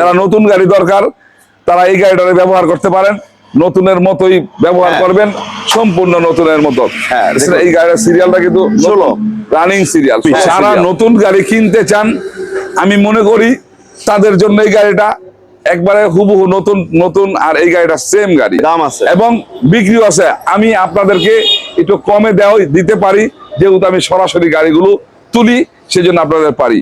যারা নতুন গাড়ি দরকার তারা এই গাড়িটা ব্যবহার করতে পারেন। নতুনের মতোই ব্যবহার হ্যাঁ। করবেন সম্পূর্ণ নতুনের মতো। হ্যাঁ, এই গাড়ির সিরিয়ালটা কিন্তু। রানিং সিরিয়াল হ্যাঁ, যারা নতুন গাড়ি কিনতে চান আমি মনে করি তাদের জন্য এই গাড়িটা একবারে হুবহু নতুন নতুন আর এই গাড়িটা সেম গাড়ি। দাম আছে। এবং বিক্রিও আছে। আমি আপনাদেরকে একটু কমে দেওয়া দিতে পারি যেহেতু আমি সরাসরি গাড়িগুলো তুলি সেজন্য আপনাদের পারি।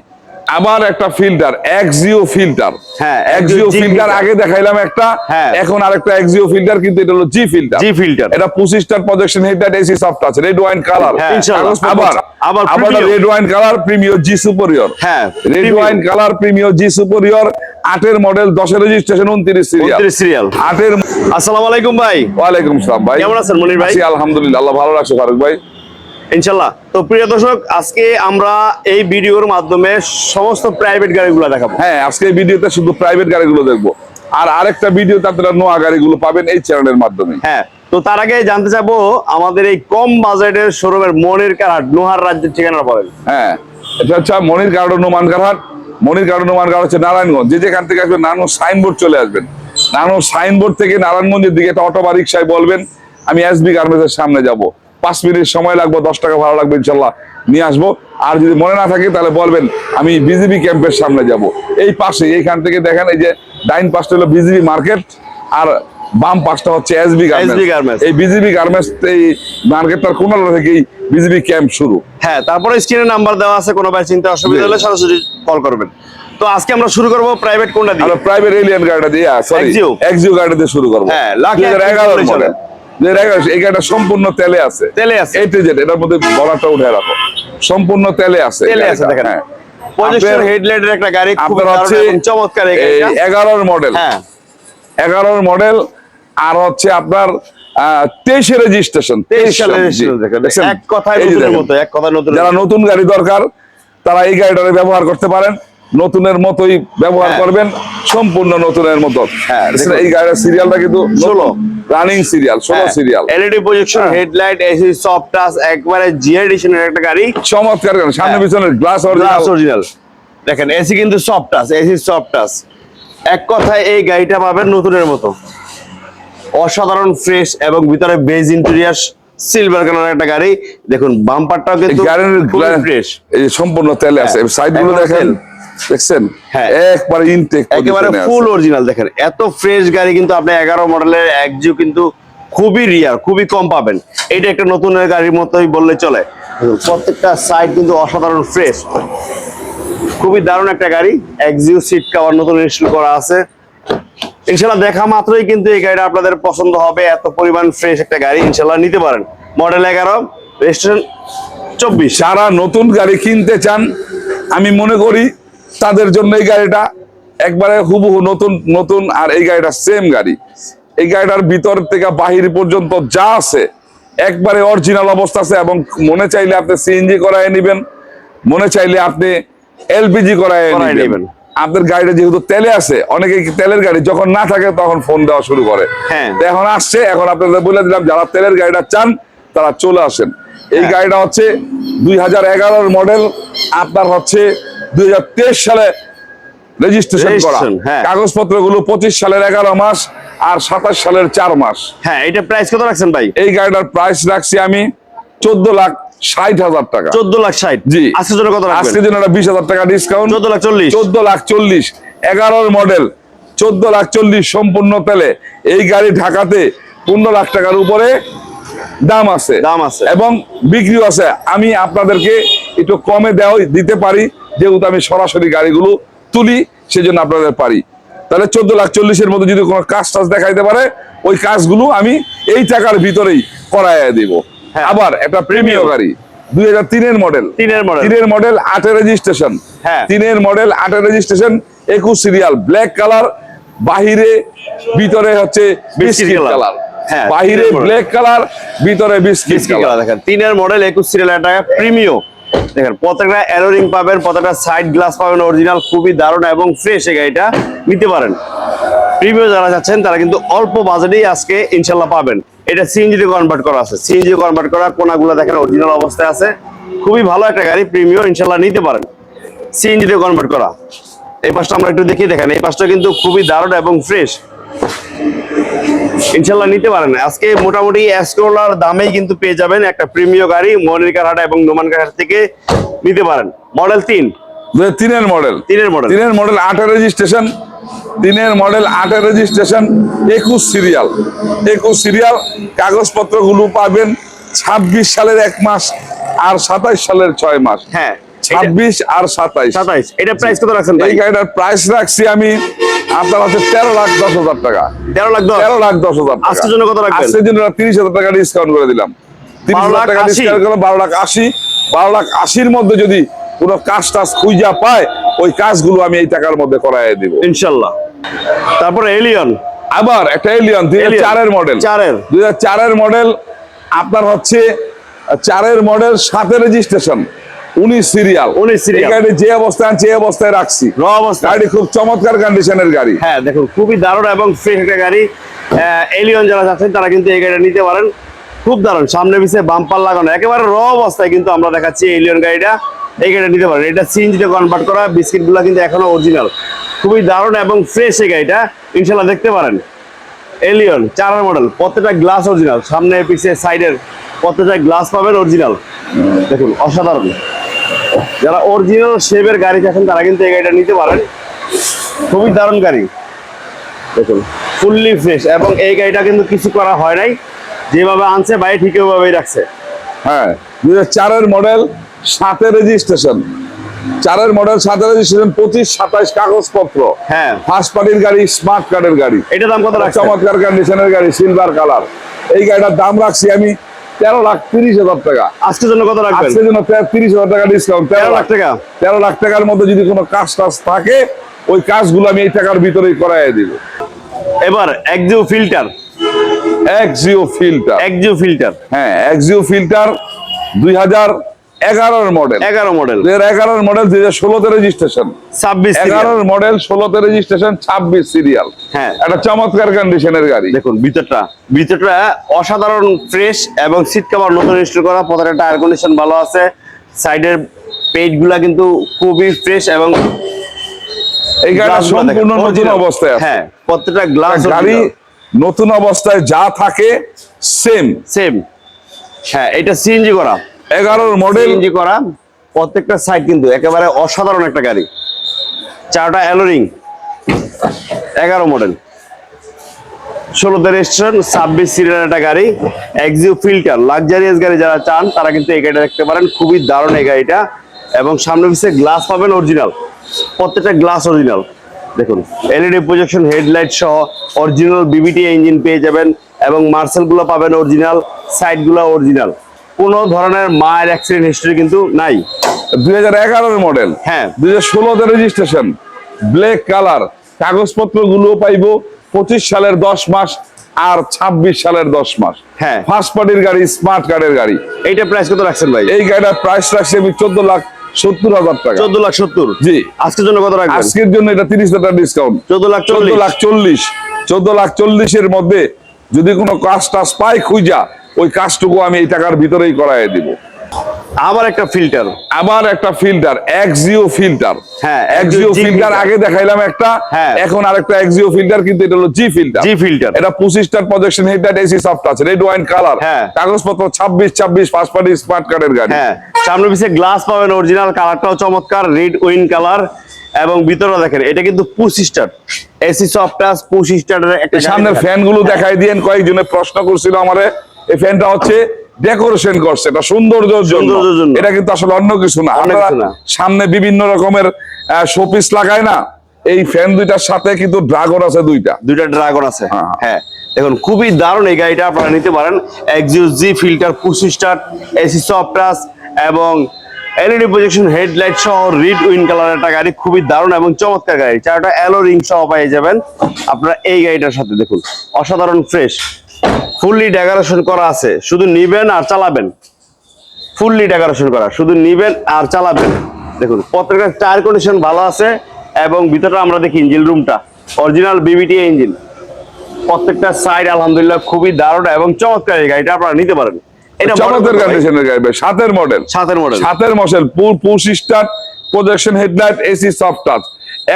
আবার একটা ফিল্টার এক্সিও ফিল্টার হ্যাঁ, এক্সিও ফিল্টার আগে দেখাইলাম একটা হ্যাঁ। এখন আরেকটা এক্সিও ফিল্টার কিন্তু এটা হলো জি ফিল্টার জি filter। এটা পঁচিশটার প্রজেকশন হেডলাইট এসি সফট আছে রেড ওয়াইন কালার ইনশাআল্লাহ। আবার আবার আবার red wine colour premier G superior হ্যাঁ, red wine colour premier G superior আটের মডেল দশের রেজিস্ট্রেশন উনত্রিশ সিরিয়াল 29 সিরিয়াল আটের আসসালামু আলাইকুম ভাই। ওয়ালাইকুম সালাম ভাই। কেমন আছেন মনির ভাই? আলহামদুলিল্লাহ আল্লাহ ভালো রাখছে ফারুক ভাই। ইনশাল্লাহ। তো প্রিয় দর্শক আজকে আমরা এই ভিডিওর মাধ্যমে সমস্ত প্রাইভেট গাড়িগুলো দেখাবো। হ্যাঁ আজকে এই ভিডিওতে শুধু প্রাইভেট গাড়িগুলো দেখব। আর আরেকটা ভিডিওতে আপনারা নোয়া গাড়িগুলো পাবেন এই চ্যানেলের মাধ্যমে। হ্যাঁ তো তার আগে জানতে চাবো আমাদের এই কম বাজেটের শোরুমের মনির কারহাট নোহার রাজ্যের ঠিকানা বলেন। হ্যাঁ এটা হচ্ছে মনির গার্ডন নোমানঘাট মনির গার্ডন নোমানঘাট হচ্ছে নারায়ণগঞ্জ। যে যেখান থেকে আসবেন নারায়ণ সাইনবোর্ড চলে আসবেন। নারায়ণ সাইনবোর্ড থেকে নারায়ণগঞ্জের দিকে একটা অটো বা রিক্সায় বলবেন আমি এসবি গার্মেন্টসের সামনে যাব। পাঁচ মিনিট সময় লাগবে দশ টাকা ভাড়া লাগবে ইনশাল্লাহ নিয়ে আসব। আর যদি মনে না থাকে তাহলে বলবেন আমি বিজিবি ক্যাম্পের সামনে যাব। এই পাশে এইখান থেকে দেখেন এই যে ডাইন পাশটা হলো বিজিবি মার্কেট আর বাম পাশটা হচ্ছে এসবি গার্মেন্টস এই বিজিবি গার্মেন্টস এই মার্কেটটার কোন থেকেই বিজিবি ক্যাম্প শুরু। হ্যাঁ তারপরে স্ক্রিনে নাম্বার দেওয়া আছে কোনো ভাই চিন্তা অসুবিধা হলে সরাসরি কল করবেন। তো আজকে আমরা শুরু করব প্রাইভেট কোনটা দিয়ে? আমরা প্রাইভেট এলিয়ান গাড়িটা দিয়ে সরি। এক্সিও গাড়ি দিয়ে শুরু করব। হ্যাঁ, লাখ দুই হাজার এক এগারোর চল্লিশ মডেল এই গাড়িটা সম্পূর্ণ তেলে আছে। তেলে আছে। এই জেড এটার মধ্যে বলাটা উঠে রাখো। সম্পূর্ণ তেলে আছে তেলে আছে দেখেন। হ্যাঁ। হেডলাইটের একটা গাড়ি আপনার হচ্ছে চমৎকার এই এই গাড়িটা। এগারোর মডেল হ্যাঁ। এগারোর মডেল আর হচ্ছে আপনার তেইশে রেজিস্ট্রেশন। এক কথায় এক কথায় নতুন যারা নতুন গাড়ি দরকার তারা এই গাড়িটা ব্যবহার করতে পারেন। নতুনের মতোই ব্যবহার হ্যাঁ। করবেন সম্পূর্ণ নতুনের মতো। হ্যাঁ, এই গাড়ির সিরিয়ালটা কিন্তু ষোলো। রানিং সিরিয়াল ষোলো সিরিয়াল এলইডি প্রজেকশন হ্যাঁ। হেডলাইট এসি সফট টাচ একবারে জিআর এডিশনের একটা গাড়ি। চমৎকার সামনে হ্যাঁ। পিছনে গ্লাস অরিজিনাল দেখেন এসি কিন্তু soft touch AC soft touch এক কথায় এই গাড়িটা পাবেন নতুনের মতো। অসাধারণ ফ্রেশ এবং ভিতরে বেজ ইন্টেরিয়ার সিলভার কালার একটা গাড়ি। দেখুন বাম্পারটাও কিন্তু ফ্রেশ এই সম্পূর্ণ তেলে আছে। হ্যাঁ, সাইডগুলো এখনও দেখেন। দেখছেন? হ্যাঁ। একবারে ইনটেক একেবারে ফুল অরিজিনাল দেখেন এত ফ্রেশ গাড়ি কিন্তু আপনি এগারো মডেলের একজিও কিন্তু খুবই রিয়ার খুবই কম পাবেন। এটা একটা নতুন গাড়ির মতোই বললে চলে। প্রত্যেকটা সাইড কিন্তু অসাধারণ ফ্রেশ খুবই দারুণ একটা গাড়ি একজিও সিট কভার নতুন ইনস্টল করা আছে। ইনশাল্লাহ দেখা মাত্রই কিন্তু এই গাড়িটা আপনাদের পছন্দ হবে এত পরিমাণ ফ্রেশ একটা গাড়ি ইনশাল্লাহ নিতে পারেন। মডেল এগারো রেজিস্ট্রেশন চব্বিশ। যারা নতুন গাড়ি কিনতে চান আমি মনে করি তাদের জন্য এই গাড়িটা একবারে হুবহু নতুন নতুন আর এই গাড়িটা সেম গাড়ি এই গাড়িটার ভিতর থেকে বাহির পর্যন্ত যা আছে একবারে অরিজিনাল অবস্থা আছে এবং মনে চাইলে আপনি সিএনজি করায় নেবেন মনে চাইলে আপনি এলপিজি করায় নেবেন। আপনার গাড়িটা যেহেতু তেলে আছে অনেকে তেলের গাড়ি যখন না থাকে তখন ফোন দেওয়া শুরু করে হ্যাঁ। এখন আসছে এখন আপনাদের বলে দিলাম যারা তেলের গাড়িটা চান তারা চলে আসেন এই হ্যাঁ। গাড়িটা হচ্ছে দুই হাজার এগারোর মডেল আপনার হচ্ছে দুই হাজার তেইশ সালে রেজিস্ট্রেশন করা। হ্যাঁ। কাগজপত্রগুলো পঁচিশ সালের এগারো মাস আর সাতাশ সালের চার মাস। হ্যাঁ এটা প্রাইস কত রাখছেন ভাই? এই গাড়িটার প্রাইস রাখছি আমি চোদ্দ লাখ ষাট হাজার টাকা। চোদ্দ লাখ ষাট? জি। আজকের জন্য কত রাখবেন? আজকের জন্য একটা বিশ হাজার টাকা ডিসকাউন্ট চোদ্দ লাখ চল্লিশ। চোদ্দ লাখ চল্লিশ। এগারোর মডেল চোদ্দ লাখ চল্লিশ সম্পূর্ণ তেলে। এই গাড়ি ঢাকাতে পনেরো লাখ টাকার উপরে দাম আছে। দাম আছে। এবং বিক্রিও আছে। আমি আপনাদেরকে একটু কমে দেওয়া দিতে পারি। যেহেতু আমি সরাসরি গাড়িগুলো তুলি সেজন্য আপনাদের পারি। তাহলে চোদ্দ লাখ চল্লিশের মধ্যে যদি কোনো কাজ টাজ দেখাইতে পারে ওই কাজগুলো আমি এই টাকার ভিতরেই করাইয়া দিব। হ্যাঁ। আবার একটা প্রেমীয় গাড়ি দুই হাজার তিনের মডেল। তিনের মডেল। তিনের মডেল আটের রেজিস্ট্রেশন। হ্যাঁ। তিনের মডেল আটের রেজিস্ট্রেশন একুশ সিরিয়াল ব্ল্যাক কালার বাহিরে ভিতরে হচ্ছে বিস্কিট কালার। হ্যাঁ, বাহিরে ব্ল্যাক কালার ভিতরে বিস্কিট কালার দেখেন তিনের মডেল একুশ সিরিয়াল টাকা প্রিমিও দেখেন প্রত্যেকটা অ্যালোরিং পাবেন প্রত্যেকটা সাইড গ্লাস পাবেন অরিজিনাল খুবই দারুণ এবং ফ্রেশ এই গাড়িটা নিতে পারেন। প্রিমিও যারা যাচ্ছেন, তারা কিন্তু অল্প বাজেটেই আজকে ইনশাল্লাহ পাবেন। এটা সিএনজি তে কনভার্ট করা আছে। সিএনজি কনভার্ট করা কোনাগুলো দেখেন অরিজিনাল অবস্থায় আছে। খুবই ভালো একটা গাড়ি প্রিমিও ইনশাল্লাহ নিতে পারেন। সিএনজি তে কনভার্ট করা। এই পাশটা আমরা একটু দেখিয়ে দেখেন এই পাশটা কিন্তু খুবই দারুণ এবং ফ্রেশ ইনশাল্লাহ নিতে পারেন। আজকে মোটামুটি এসকোলার দামেই কিন্তু পেয়ে যাবেন একটা প্রিমিয় গাড়ি মনির কারহাটা এবং নোমান কারহাট থেকে নিতে পারেন। মডেল তিন। তিনের মডেল। তিনের মডেল। তিনের মডেল আটের রেজিস্ট্রেশন তিনের মডেল আটের রেজিস্ট্রেশন একুশ সিরিয়াল একুশ সিরিয়াল কাগজপত্রগুলো পাবেন ছাব্বিশ সালের এক মাস আর সাতাইশ সালের ছয় মাস। হ্যাঁ ছাব্বিশ আর সাতাইশ। সাতাইশ। এটা প্রাইস কত রাখছেন এই গাড়িটার প্রাইস রাখছি আমি আপনার হচ্ছে তেরো লাখ দশ হাজার টাকা। তেরো লাখ তেরো লাখ দশ হাজার। আজকের জন্য কত রাখবেন? আজকের জন্য তিরিশ হাজার টাকা ডিসকাউন্ট করে দিলাম। তিরিশ হাজার লাখ টাকা। ডিসকাউন্ট বারো লাখ আশি। বারো লাখ আশির মধ্যে যদি কোনো কাজ টাজ খুঁজা পায় ওই কাজগুলো আমি এই টাকার মধ্যে করাই দিব। ইনশাল্লাহ। তারপরে এলিয়ন আবার একটা এলিয়ন দুই চারের মডেল চারের। দুই হাজার চারের মডেল আপনার হচ্ছে চারের মডেল সাতের রেজিস্ট্রেশন উনিশ সিরিয়াল 19 serial। এই গাড়ি যে অবস্থায় সেই অবস্থায় রাখছি। র অবস্থা গাড়ি খুব চমৎকার কন্ডিশনের গাড়ি। হ্যাঁ দেখুন খুবই দারুণ এবং ফ্রেশ একটা গাড়ি। এলিয়ন যারা আছেন তারা কিন্তু এই গাড়িটা নিতে পারেন। খুব দারুণ সামনে পিছে বাম্পার লাগানো। একেবারে র অবস্থায় কিন্তু আমরা দেখাচ্ছি এলিয়ন গাড়িটা। এই গাড়িটা নিতে পারেন। এটা সিএনজিতে কনভার্ট করা বিস্কিটগুলো কিন্তু এখনও অরিজিনাল খুবই দারুণ এবং ফ্রেশ এই গাড়িটা। ইনশাল্লাহ দেখতে পারেন। এলিয়ন চারের মডেল প্রত্যেকটা গ্লাস অরিজিনাল সামনে পিছে সাইডের প্রত্যেকটা গ্লাস পাবেন অরিজিনাল দেখুন অসাধারণ। যারা অরিজিনাল শেপের গাড়ি চাচ্ছেন তারা কিন্তু এই গাড়িটা নিতে পারেন। খুবই দারুণ গাড়ি। দেখুন ফুললি ফ্রেশ এবং এই গাড়িটা কিন্তু কিছু করা হয় নাই। যেভাবে আনছে ভাই ঠিক ওইভাবেই রাখছে। হ্যাঁ দু হাজার চারের মডেল সাতের রেজিস্ট্রেশন চারের মডেল সাতের রেজিস্ট্রেশন পঁচিশ সাতাইশ কাগজপত্র। হ্যাঁ। ফার্স্ট পার্টির গাড়ি স্মার্ট কার্ডের গাড়ি। এটা দাম কত রাখছে চমৎকার কন্ডিশনের গাড়ি সিলভার কালার এই গাড়িটার দাম রাখছি আমি তেরো লাখ তিরিশ হাজার টাকা। আজকের জন্য কত লাগবে আজকের জন্য তিরিশ হাজার টাকা ডিসকাউন্ট তেরো লাখ টাকা? তেরো লাখ টাকার মধ্যে যদি কোনো কাজ টাজ থাকে ওই কাজগুলো আমি এই টাকার ভিতরেই করাই দিব। এবার Axio filter Axio filter Axio filter হ্যাঁ একজিও ফিল্টার দুই হাজার এগারোর মডেল এগারো মডেল দুই হাজার এগারোর মডেল দুই হাজার ষোলোতে রেজিস্ট্রেশন ছাব্বিশ এগারোর মডেল ষোলোতে রেজিস্ট্রেশন ছাব্বিশ সিরিয়াল হ্যাঁ। একটা চমৎকার কন্ডিশনের গাড়ি। দেখুন ভিতরটা ভিতরটা অসাধারণ ফ্রেশ এবং সিট কভার নতুন ইনস্টল করা প্রত্যেকটা টায়ার কন্ডিশন ভালো আছে। সাইডের পেজগুলা কিন্তু খুবই ফ্রেশ এবং এই গুলা সম্পূর্ণ নতুন অবস্থায় আছে। হ্যাঁ প্রত্যেকটা গ্লাস গাড়ি নতুন অবস্থায় যা থাকে সেম সেম হ্যাঁ এটা সিএনজি করা। এগারোর মডেল সিএনজি করা, প্রত্যেকটা সাইড কিন্তু একেবারে অসাধারণ একটা গাড়ি। চারটা অ্যালোরিং এগারো মডেল ষোলোতে রেজিস্ট্রেশন ছাব্বিশ সিরিয়াল একটা গাড়ি এক্সিও ফিল্টার লাক্সারিয়াস গাড়ি যারা চান, তারা কিন্তু এই গাড়িটা দেখতে পারেন, খুবই দারুণ এই গাড়িটা। এবং সামনে পিছিয়ে গ্লাস পাবেন অরিজিনাল প্রত্যেকটা গ্লাস অরিজিনাল দেখুন এলইডি প্রজেকশন হেডলাইট সহ অরিজিনাল বিবিটি ইঞ্জিন পেয়ে যাবেন, এবং মার্সেলগুলো পাবেন অরিজিনাল সাইডগুলো অরিজিনাল কোনো ধরনের মায়ের অ্যাক্সিডেন্ট হিস্ট্রি কিন্তু নাই। দুই হাজার এগারোর মডেল হ্যাঁ। দুই হাজার ষোলোতে রেজিস্ট্রেশন ব্ল্যাক কালার কাগজপত্রগুলো পাইবো পঁচিশ সালের দশ মাস আর ছাব্বিশ সালের দশ মাস। হ্যাঁ। ফার্স্ট পার্টির গাড়ি স্মার্ট কার্ডের গাড়ি। এইটা প্রাইস কত রাখছেন ভাই? এই গাড়িটার প্রাইস রাখছি আমি চোদ্দ লাখ সত্তর হাজার টাকা। চোদ্দ লাখ সত্তর? জি। আজকের জন্য কত রাখবেন? আজকের জন্য এটা তিরিশ হাজার টাকা ডিসকাউন্ট চোদ্দ লাখ চোদ্দ লাখ চল্লিশ। চোদ্দ লাখ চল্লিশের মধ্যে যদি কোনো কাজ টাজ পাই খুঁজা ওই কাজটুকু আমি এই টাকার ভিতরেই করাই দিব। আবার একটা ফিল্টার আবার একটা ফিল্টার এক্সিও ফিল্টার হ্যাঁ, এক্সিও ফিল্টার আগে দেখাইলাম একটা হ্যাঁ। এখন আরেকটা এক্সিও ফিল্টার কিন্তু এটা হলো জি ফিল্টার জি ফিল্টার এটা পঁচিশটার প্রজেকশন হেডলাইট এসি সফট আছে রেড ওয়াইন কালার হ্যাঁ। কাগজপত্র ছাব্বিশ ছাব্বিশ ফার্স্ট পার্টি স্মার্ট কার্ডের গাড়ি। হ্যাঁ সামনে পিছে গ্লাস পাবেন অরিজিনাল কালারটাও চমৎকার রেড ওয়াইন কালার এবং ভিতরে দেখেন এটা কিন্তু push start AC soft touch push স্টারের একটা এই সামনের ফ্যানগুলো দেখাই দিয়েন কয়েকজনে প্রশ্ন করছিল আমারে। এই ফ্যানটা হচ্ছে ডেকোরেশন করছে এটা সৌন্দর্যের জন্য। এটা কিন্তু আসলে অন্য কিছু না। সামনে বিভিন্ন রকমের শোপিস লাগায় না এই ফ্যান দুইটার সাথে কিন্তু ড্রাগন আছে দুইটা। দুইটা ড্রাগন আছে। হ্যাঁ। হ্যাঁ। দেখুন খুবই দারুণ এই গাড়িটা আপনারা নিতে পারেন। Axio G filter push start AC soft touch এবং এলইডি প্রজেকশন হেডলাইট সহ রিড উইন কালারের একটা গাড়ি। খুবই দারুণ এবং চমৎকার গাড়ি। চারটা অ্যালো রিং সহ পেয়ে যাবেন। আপনারা এই গাড়িটার সাথে দেখুন। অসাধারণ ফ্রেশ ফুললি ডেকোরেশন করা আছে। শুধু নিবেন আর চালাবেন। ফুললি ডেকোরেশন করা। শুধু নিবেন আর চালাবেন। দেখুন প্রত্যেকটা টায়ার কন্ডিশন ভালো আছে এবং ভিতরে আমরা দেখি ইঞ্জিন রুমটা অরিজিনাল বিবিটি ইঞ্জিন প্রত্যেকটা সাইড আলহামদুলিল্লাহ খুবই দারুণ এবং চমৎকার এই গাড়িটা আপনারা নিতে পারেন। এটা চমৎকার কন্ডিশনের গাড়ি সাতের মডেল সাতের মডেল সাতের মডেল পুর push start projection headlight AC soft touch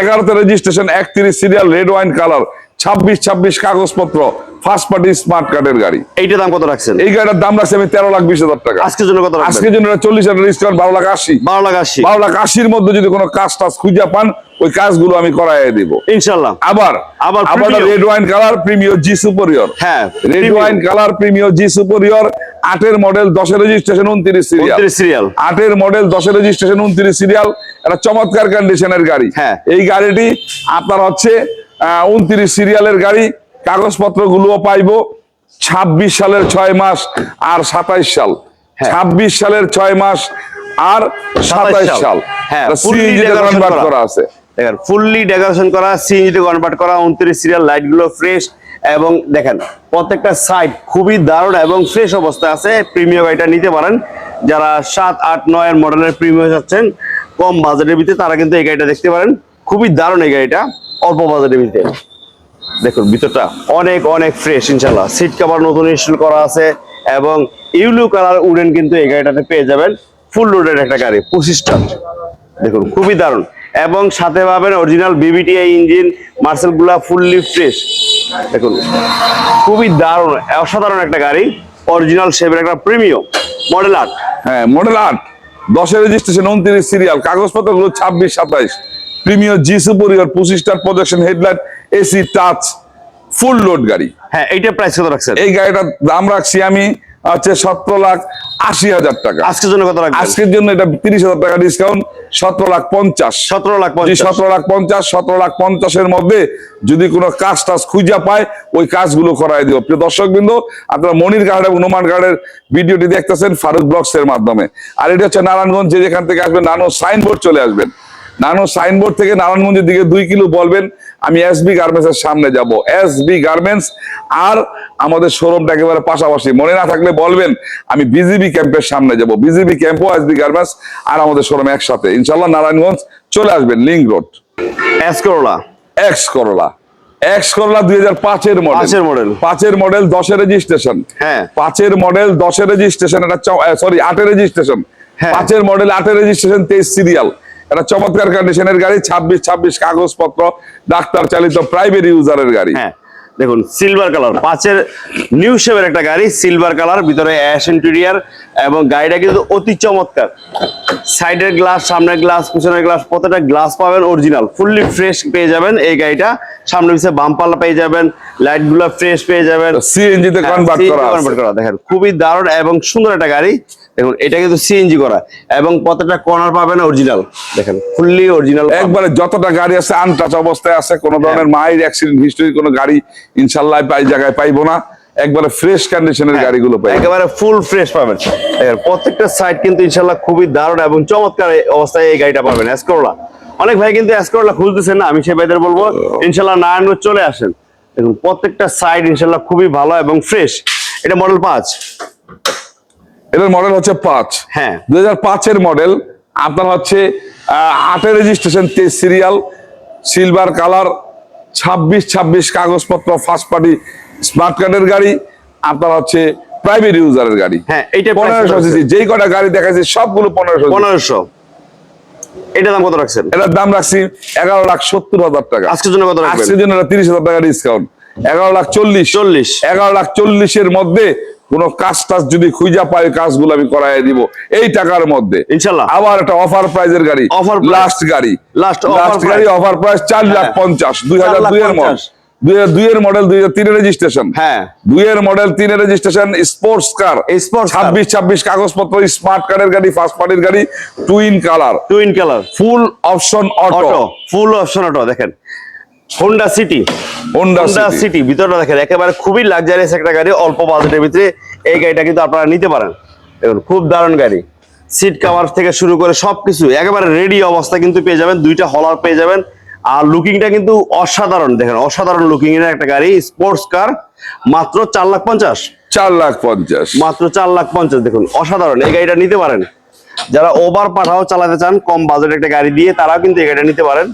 এগারোতে রেজিস্ট্রেশন একত্রিশ সিরিয়াল রেড ওয়াইন কালার ছাব্বিশ ছাব্বিশ কাগজপত্র। ফার্স্ট পার্টি স্মার্ট কার্ডের গাড়ি। এইটার দাম কত রাখছেন? এই গাড়িটার দাম রাখছে আমি তেরো লাখ বিশ হাজার টাকা। আজকের জন্য কত আজকের জন্য চল্লিশ হাজার রেজিস্ট্রেশন বারো লাখ আশি। বারো লাখ আশি। বারো লাখ আশির মধ্যে যদি কোনো কাজ টাজ খুঁজে পান ওই কাজগুলো আমি করাই দিব। ইনশাল্লাহ আবার আবার আবার red wine colour premier G superior হ্যাঁ red wine colour premier G superior আটের মডেল দশের রেজিস্ট্রেশন উনত্রিশ সিরিয়াল সিরিয়াল আটের মডেল দশের রেজিস্ট্রেশন উনত্রিশ সিরিয়াল একটা চমৎকার কন্ডিশনের গাড়ি। হ্যাঁ। এই গাড়িটি আপনার হচ্ছে উনত্রিশ সিরিয়ালের গাড়ি। কাগজপত্রগুলো পাইবো। ছাব্বিশ সালের ছয় মাস আর সাতাইশ সাল। হ্যাঁ। ছাব্বিশ সালের ছয় মাস আর সাতাইশ সাল। হ্যাঁ, convert করা। আছে। দেখেন ফুললি ডেকোরেশন করা সিএনজিতে কনভার্ট করা উনত্রিশ সিরিয়াল লাইটগুলো ফ্রেশ এবং দেখেন প্রত্যেকটা সাইড খুবই দারুণ এবং ফ্রেশ অবস্থায় আছে। প্রিমিয়াম গাড়িটা নিতে পারেন। যারা সাত আট নয়ের মডেলের প্রিমিয়াম কম বাজেটের ভিতরে তারা কিন্তু এই গাড়িটা দেখতে পারেন। খুবই দারুণ এই গাড়িটা অল্প বাজেটের ভিতরে। দেখুন, ভিতরটা অনেক অনেক ফ্রেশ ইনশাল্লাহ সিট কভার নতুন ইনস্টল করা আছে এবং ইউলু কালার উডেন কিন্তু এই গাড়িটাতে পেয়ে যাবেন। ফুল লোডের একটা গাড়ি পঁচিশটা দেখুন, খুবই দারুণ। এবং সাথে পাবেন অরিজিনাল বিবিটিআই ইঞ্জিন মার্সেলগুলা ফুললি ফ্রেশ দেখুন, খুবই দারুণ, অসাধারণ একটা গাড়ি। অরিজিনাল শেপের একটা প্রিমিয়াম মডেল আট। হ্যাঁ মডেল আট। দশের রেজিস্ট্রেশন উনত্রিশ সিরিয়াল কাগজপত্রগুলো ছাব্বিশ, সাতাইশ। Premier G superior পঁচিশটার projection headlight AC touch full load গাড়ি। হ্যাঁ এইটার প্রাইস কত রাখছেন? এই গাড়িটার দাম রাখছি আমি হচ্ছে সতেরো লাখ আশি হাজার টাকা। আজকের জন্য কত আজকের জন্য এটা তিরিশ হাজার টাকা ডিসকাউন্ট সতেরো লাখ পঞ্চাশ। সতেরো লাখ সতেরো লাখ পঞ্চাশ সতেরো লাখ পঞ্চাশের মধ্যে যদি কোনো কাজ টাজ খুঁজে পায় ওই কাজগুলো করাই দিব প্রিয় দর্শক বিন্দু আপনারা মনির গার্ড এবং হনুমান গার্ডের ভিডিওটি দেখতেছেন ফারুক ব্লগস এর মাধ্যমে। আর এটা হচ্ছে নারায়ণগঞ্জ যে যেখান থেকে আসবেন নানো সাইনবোর্ড চলে আসবেন। নানো সাইনবোর্ড থেকে নারায়ণগঞ্জের দিকে দুই কিলো বলবেন আমি এস বি গার্মেন্টস এর সামনে যাব। এস বি গার্মেন্টস আর আমাদের শোরুমটা একেবারে পাশাপাশি। মনে না থাকলে বলবেন আমি বিজিবি ক্যাম্পের সামনে যাব। BGB camp S B garments আর আমাদের শোরুম একসাথে। ইনশাল্লাহ নারায়ণগঞ্জ চলে আসবেন link road S Corolla X Corolla X Corolla দুই হাজার পাঁচের মডেল পাঁচের model। পাঁচের মডেল দশের রেজিস্ট্রেশন হ্যাঁ। পাঁচের মডেল দশের রেজিস্ট্রেশন এটা সরি আটের রেজিস্ট্রেশন হ্যাঁ। পাঁচের মডেল আটের রেজিস্ট্রেশন তেইশ সিরিয়াল এটা চমৎকার কন্ডিশনের গাড়ি ছাব্বিশ ছাব্বিশ কাগজপত্র ডাক্তার চালিত প্রাইভেট ইউজারের গাড়ি। হ্যাঁ দেখুন সিলভার কালার পাঁচের নিউ শেপের একটা গাড়ি সিলভার কালার ভিতরে অ্যাশ ইন্টেরিয়ার এবং গাড়িটা কিন্তু অতি চমৎকার। সাইডের গ্লাস সামনের গ্লাস পিছনের গ্লাস প্রত্যেকটা গ্লাস পাবেন অরিজিনাল ফুললি ফ্রেশ পেয়ে যাবেন এই গাড়িটা। সামনে পিছিয়ে বাম্পালা পেয়ে যাবেন লাইটগুলো ফ্রেশ পেয়ে যাবেন। সিএনজি তে হ্যাঁ, কনভার্ট করা দেখেন খুবই দারুণ এবং সুন্দর একটা গাড়ি। দেখুন এটা কিন্তু সিএনজি করা। এবং প্রত্যেকটা কর্নার পাবেন অরিজিনাল দেখেন ফুললি অরিজিনাল একবারে যতটা গাড়ি আছে আনটাচ অবস্থায় আছে কোনো ধরনের মাইর অ্যাক্সিডেন্ট হিস্টরি কোনো গাড়ি ইনশাল্লাহ পাই জায়গায় পাইবো না। একবারে ফ্রেশ কন্ডিশনের গাড়িগুলো পাই একেবারে ফুল ফ্রেশ পাবেন। প্রত্যেকটা সাইড কিন্তু ইনশাল্লাহ খুবই দারুণ এবং চমৎকার অবস্থায় এই গাড়িটা পাবেন এসকোরলা অনেক ভাই কিন্তু এসকোরলা খুঁজতেছেন না আমি সে ভাইদের বলব ইনশাল্লাহ নারায়ণগঞ্জ চলে আসেন। দেখুন প্রত্যেকটা সাইড ইনশাল্লাহ খুবই ভালো এবং ফ্রেশ এটা মডেল পাঁচ। এটার মডেল হচ্ছে পাঁচ। হ্যাঁ। দুই হাজার মডেল আপনার হচ্ছে আটের রেজিস্ট্রেশন সিরিয়াল সিলভার কালার ছাব্বিশ ছাব্বিশ কাগজপত্র ফার্স্ট পার্টি স্মার্ট কার্ডের গাড়ি আপনার হচ্ছে প্রাইভেট ইউজারের গাড়ি। হ্যাঁ, price পনেরোশো? সিসি যেই কটা গাড়ি দেখাচ্ছি সবগুলো পনেরোশো পনেরোশো। এটা দাম কত রাখছেন? এটার দাম রাখছি এগারো লাখ সত্তর হাজার টাকা। আজকের জন্য কত আজকের জন্য তিরিশ হাজার টাকা ডিসকাউন্ট এগারো লাখ চল্লিশ। চল্লিশ। এগারো লাখ চল্লিশের মধ্যে কোন কাজ টাজ যদি খুঁজা পাই কাজগুলো আমি করাই দিব। এই টাকার মধ্যে। ইনশাল্লাহ। আবার একটা অফার প্রাইজের গাড়ি অফার লাস্ট গাড়ি। লাস্ট গাড়ি অফার প্রাইস চার লাখ হ্যাঁ। পঞ্চাশ দুই হাজার চার লাখ দুইয়ের মডেল। দুই হাজার দুইয়ের মডেল দুই হাজার তিনের রেজিস্ট্রেশন হ্যাঁ। দুইয়ের মডেল তিনের রেজিস্ট্রেশন স্পোর্টস কার car। ছাব্বিশ ছাব্বিশ কাগজপত্র স্মার্ট কার্ডের গাড়ি ফার্স্ট পার্টির গাড়ি twin colour twin colour full option auto full option auto দেখেন। হোন্ডা সিটি হোন্ডা সিটি ভিতরটা দেখেন একেবারে খুবই লাক্সারিয়াস একটা গাড়ি অল্প বাজেটের ভিতরে এই গাড়িটা কিন্তু আপনারা নিতে পারেন। দেখুন খুব দারুণ গাড়ি। সিট কাভার থেকে শুরু করে সবকিছু একেবারে রেডি অবস্থা কিন্তু পেয়ে যাবেন দুইটা হলার পেয়ে যাবেন। আর লুকিংটা কিন্তু অসাধারণ দেখেন অসাধারণ লুকিং এর একটা গাড়ি স্পোর্টস কার মাত্র চার লাখ পঞ্চাশ। চার লাখ পঞ্চাশ। মাত্র চার লাখ পঞ্চাশ দেখুন অসাধারণ এই গাড়িটা নিতে পারেন। যারা ওভার পাঠাও চালাতে চান কম বাজেট একটা গাড়ি দিয়ে তারাও কিন্তু এই গাড়িটা নিতে পারেন।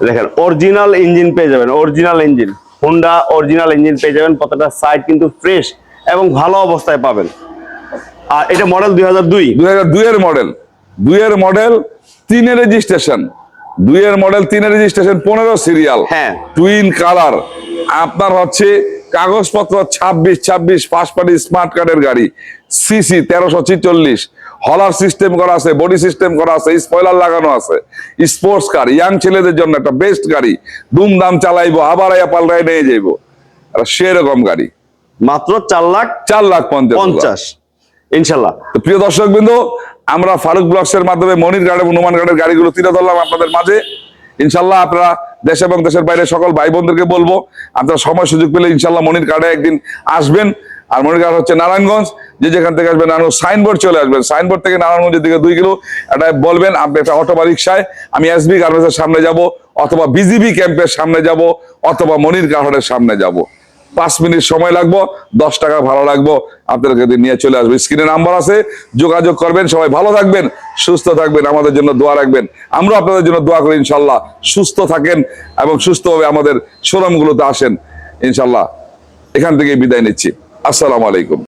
দেখেন অরিজিনাল ইঞ্জিন পেয়ে যাবেন original engine Honda original engine পেয়ে যাবেন প্রত্যেকটা সাইড কিন্তু ফ্রেশ এবং ভালো অবস্থায় পাবেন। আর এটা মডেল দুই হাজার দুই। দুই হাজার দুইয়ের মডেল দুইয়ের মডেল তিনের রেজিস্ট্রেশন দুইয়ের মডেল তিনের রেজিস্ট্রেশন পনেরো সিরিয়াল হ্যাঁ। টুইন কালার আপনার হচ্ছে কাগজপত্র ছাব্বিশ ছাব্বিশ পাসপাটি স্মার্ট কার্ডের গাড়ি সিসি তেরোশো ছিচল্লিশ হলার সিস্টেম করা আছে বডি সিস্টেম করা আছে স্পয়লার লাগানো আছে স্পোর্টস কার ইয়াং ছেলেদের জন্য একটা বেস্ট গাড়ি দুমদাম চালাইবো আবার আয়া পাল্টায় নিয়ে যাইবো। সেরকম গাড়ি। মাত্র চার লাখ চার লাখ পঞ্চাশ পঞ্চাশ ইনশাল্লাহ। তো প্রিয় দর্শক বিন্দু আমরা ফারুক ব্লগস এর মাধ্যমে মনির গার্ড এবং নুমান গার্ডের গাড়িগুলো তুলে ধরলাম আপনাদের মাঝে। ইনশাল্লাহ আপনারা দেশ এবং দেশের বাইরে সকল ভাই বোনদেরকে বলব, আপনারা সময় সুযোগ পেলে ইনশাল্লাহ মনির কার্ডে একদিন আসবেন। আর মনির কার্ড হচ্ছে নারায়ণগঞ্জ, যে যেখান থেকে আসবেন নারায়ণ সাইনবোর্ড চলে আসবেন। সাইনবোর্ড থেকে নারায়ণগঞ্জের দিকে দুই কিলো, এটা বলবেন, আপনি একটা অটো বা রিক্সায় আমি এসবি গার্মেন্টসের সামনে যাব, অথবা বিজিবি ক্যাম্পের সামনে যাব, অথবা মনির কার্ডের সামনে যাব। পাঁচ মিনিট সময় লাগবো, দশ টাকা ভাড়া লাগবো। আপনাদেরকে কাছে নিয়ে চলে আসব। স্ক্রিনে নাম্বার আছে, যোগাযোগ করবেন, সবাই ভালো থাকবেন, সুস্থ থাকবেন, আমাদের জন্য দোয়া রাখবেন। আমরা আপনাদের জন্য দোয়া করি, ইনশাল্লাহ সুস্থ থাকেন এবং সুস্থভাবে আমাদের শোরুমগুলোতে আসেন, ইনশাল্লাহ। এখান থেকে বিদায় নিচ্ছি। আসসালামু আলাইকুম।